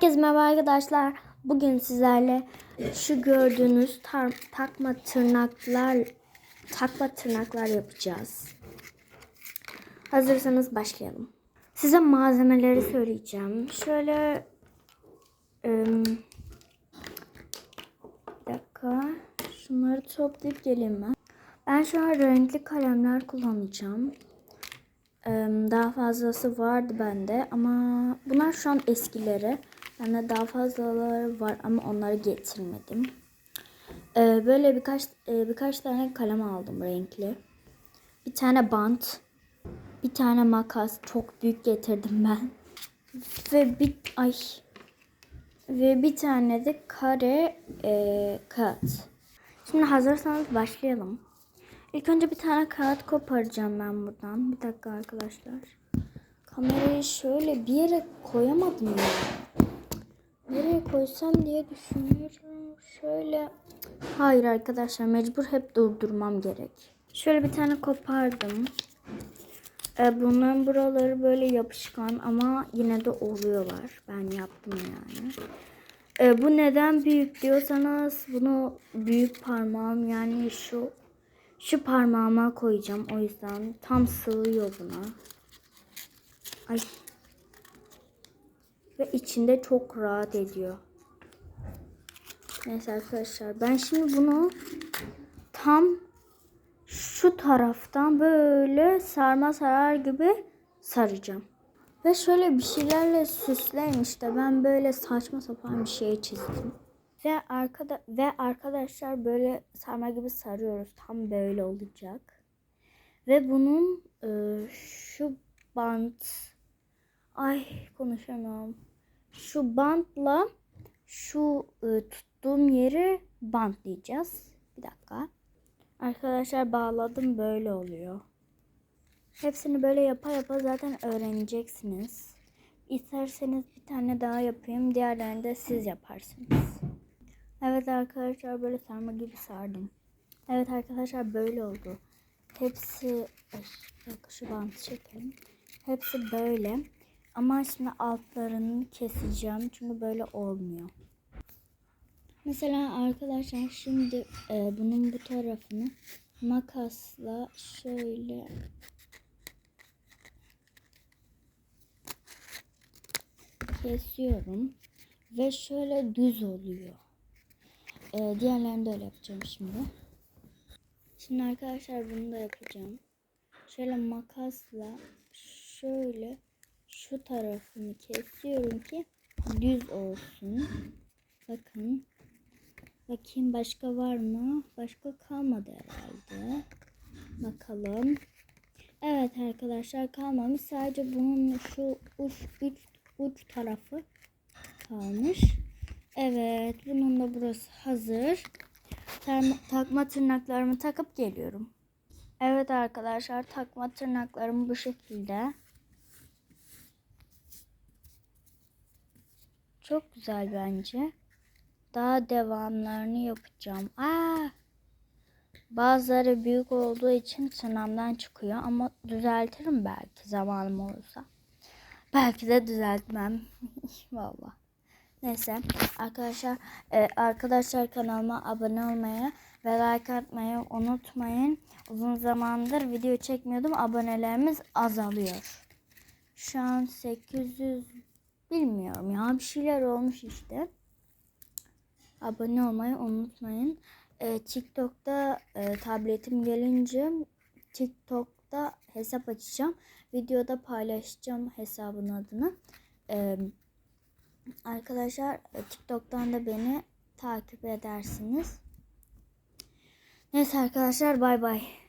Herkese merhaba arkadaşlar. Bugün sizlerle şu gördüğünüz takma tırnaklar takma tırnaklar yapacağız. Hazırsanız başlayalım. Size malzemeleri söyleyeceğim. Şöyle ım, bir dakika. Şunları toplayıp geleyim ben. Ben şu an renkli kalemler kullanacağım. Daha fazlası vardı bende ama bunlar şu an eskileri. Bende daha fazlaları var ama onları getirmedim. Ee, Böyle birkaç e, birkaç tane kalem aldım renkli. Bir tane bant, bir tane makas çok büyük getirdim ben. Ve bir ay ve bir tane de kare e, kağıt. Şimdi hazırsanız başlayalım. İlk önce bir tane kağıt koparacağım ben buradan. Bir dakika arkadaşlar. Kamerayı şöyle bir yere koyamadım ya. Nereye koysam diye düşünüyorum. Şöyle. Hayır arkadaşlar mecbur hep durdurmam gerek. Şöyle bir tane kopardım. Ee, bunların buraları böyle yapışkan ama yine de oluyorlar. Ben yaptım yani. Ee, bu neden büyük diyorsanız bunu büyük parmağım yani şu şu parmağıma koyacağım. O yüzden tam sığıyor buna. Ay. Ve içinde çok rahat ediyor. Neyse arkadaşlar ben şimdi bunu tam şu taraftan böyle sarma sarar gibi saracağım. Ve şöyle bir şeylerle süsleyin işte ben böyle saçma sapan bir şey çizdim. Ve arkada ve arkadaşlar böyle sarma gibi sarıyoruz. Tam böyle olacak. Ve bunun e, şu bant ay konuşamıyorum. Şu bantla şu e, tuttuğum yeri bantlayacağız. Bir dakika. Arkadaşlar bağladım böyle oluyor. Hepsini böyle yapa yapa zaten öğreneceksiniz. İsterseniz bir tane daha yapayım. Diğerlerini de siz yaparsınız. Evet arkadaşlar böyle sarma gibi sardım. Evet arkadaşlar böyle oldu. Hepsi Ay, şu bantı çekelim. Hepsi böyle. Ama şimdi altlarını keseceğim. Çünkü böyle olmuyor. Mesela arkadaşlar şimdi e, bunun bu tarafını makasla şöyle kesiyorum. Ve şöyle düz oluyor. Ee, diğerlerini de öyle yapacağım şimdi. Şimdi arkadaşlar bunu da yapacağım. Şöyle makasla şöyle şu tarafını kesiyorum ki düz olsun. Bakın. Bakayım başka var mı? Başka kalmadı herhalde. Bakalım. Evet arkadaşlar kalmamış. Sadece bunun şu uç, uç, uç tarafı kalmış. Evet bunun da burası hazır. Term- takma tırnaklarımı takıp geliyorum. Evet arkadaşlar takma tırnaklarım bu şekilde. Çok güzel bence. Daha devamlarını yapacağım. Aa! Bazıları büyük olduğu için tırnağımdan çıkıyor ama düzeltirim belki zamanım olursa. Belki de düzeltmem. Vallahi. Neyse arkadaşlar e, arkadaşlar kanalıma abone olmayı ve like atmayı unutmayın. Uzun zamandır video çekmiyordum. Abonelerimiz azalıyor. Şu an 800 bilmiyorum ya bir şeyler olmuş işte. Abone olmayı unutmayın. E, TikTok'ta e, tabletim gelince TikTok'ta hesap açacağım. Videoda paylaşacağım hesabın adını. E, Arkadaşlar e, TikTok'tan da beni takip edersiniz. Neyse arkadaşlar bay bay.